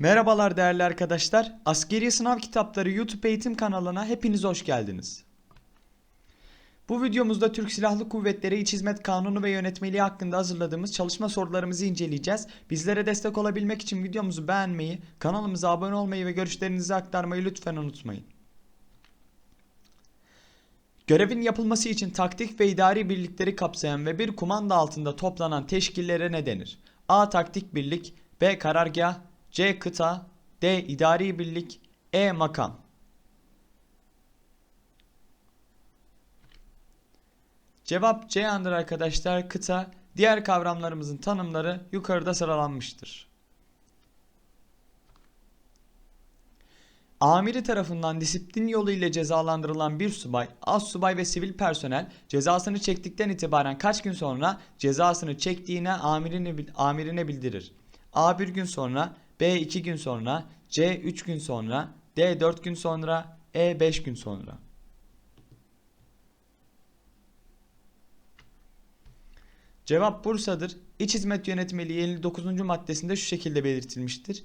Merhabalar değerli arkadaşlar. Askeri Sınav Kitapları YouTube eğitim kanalına hepiniz hoş geldiniz. Bu videomuzda Türk Silahlı Kuvvetleri İç Hizmet Kanunu ve Yönetmeliği hakkında hazırladığımız çalışma sorularımızı inceleyeceğiz. Bizlere destek olabilmek için videomuzu beğenmeyi, kanalımıza abone olmayı ve görüşlerinizi aktarmayı lütfen unutmayın. Görevin yapılması için taktik ve idari birlikleri kapsayan ve bir kumanda altında toplanan teşkillere ne denir? A. Taktik birlik B. Karargah C. Kıta D. İdari birlik E. Makam Cevap C andır arkadaşlar. Kıta diğer kavramlarımızın tanımları yukarıda sıralanmıştır. Amiri tarafından disiplin yolu ile cezalandırılan bir subay, az subay ve sivil personel cezasını çektikten itibaren kaç gün sonra cezasını çektiğine amirine, amirine bildirir. A 1 gün sonra, B 2 gün sonra, C 3 gün sonra, D 4 gün sonra, E 5 gün sonra. Cevap Bursa'dır. İç Hizmet Yönetmeliği 59. maddesinde şu şekilde belirtilmiştir.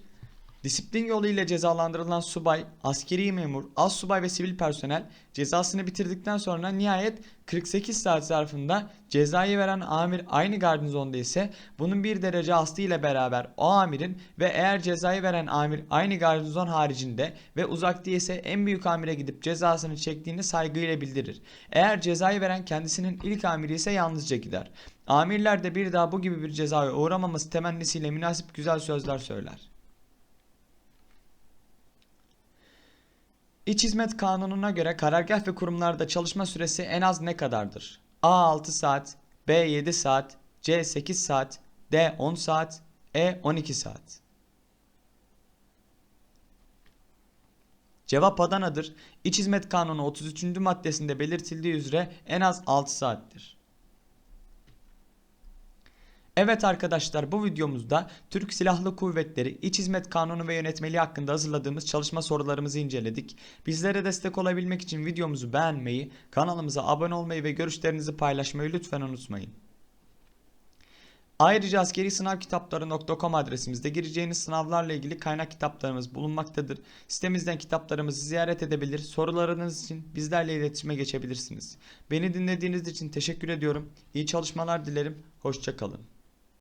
Disiplin yolu ile cezalandırılan subay, askeri memur, az subay ve sivil personel cezasını bitirdikten sonra nihayet 48 saat zarfında cezayı veren amir aynı garnizonda ise bunun bir derece aslı ile beraber o amirin ve eğer cezayı veren amir aynı garnizon haricinde ve uzak değilse en büyük amire gidip cezasını çektiğini saygıyla bildirir. Eğer cezayı veren kendisinin ilk amiri ise yalnızca gider. Amirler de bir daha bu gibi bir cezaya uğramaması temennisiyle münasip güzel sözler söyler. İç Hizmet Kanunu'na göre karargah ve kurumlarda çalışma süresi en az ne kadardır? A 6 saat, B 7 saat, C 8 saat, D 10 saat, E 12 saat. Cevap Adana'dır. İç Hizmet Kanunu 33. maddesinde belirtildiği üzere en az 6 saattir. Evet arkadaşlar bu videomuzda Türk Silahlı Kuvvetleri İç Hizmet Kanunu ve Yönetmeliği hakkında hazırladığımız çalışma sorularımızı inceledik. Bizlere destek olabilmek için videomuzu beğenmeyi, kanalımıza abone olmayı ve görüşlerinizi paylaşmayı lütfen unutmayın. Ayrıca askeri sınav kitapları.com adresimizde gireceğiniz sınavlarla ilgili kaynak kitaplarımız bulunmaktadır. Sitemizden kitaplarımızı ziyaret edebilir, sorularınız için bizlerle iletişime geçebilirsiniz. Beni dinlediğiniz için teşekkür ediyorum. İyi çalışmalar dilerim. Hoşçakalın.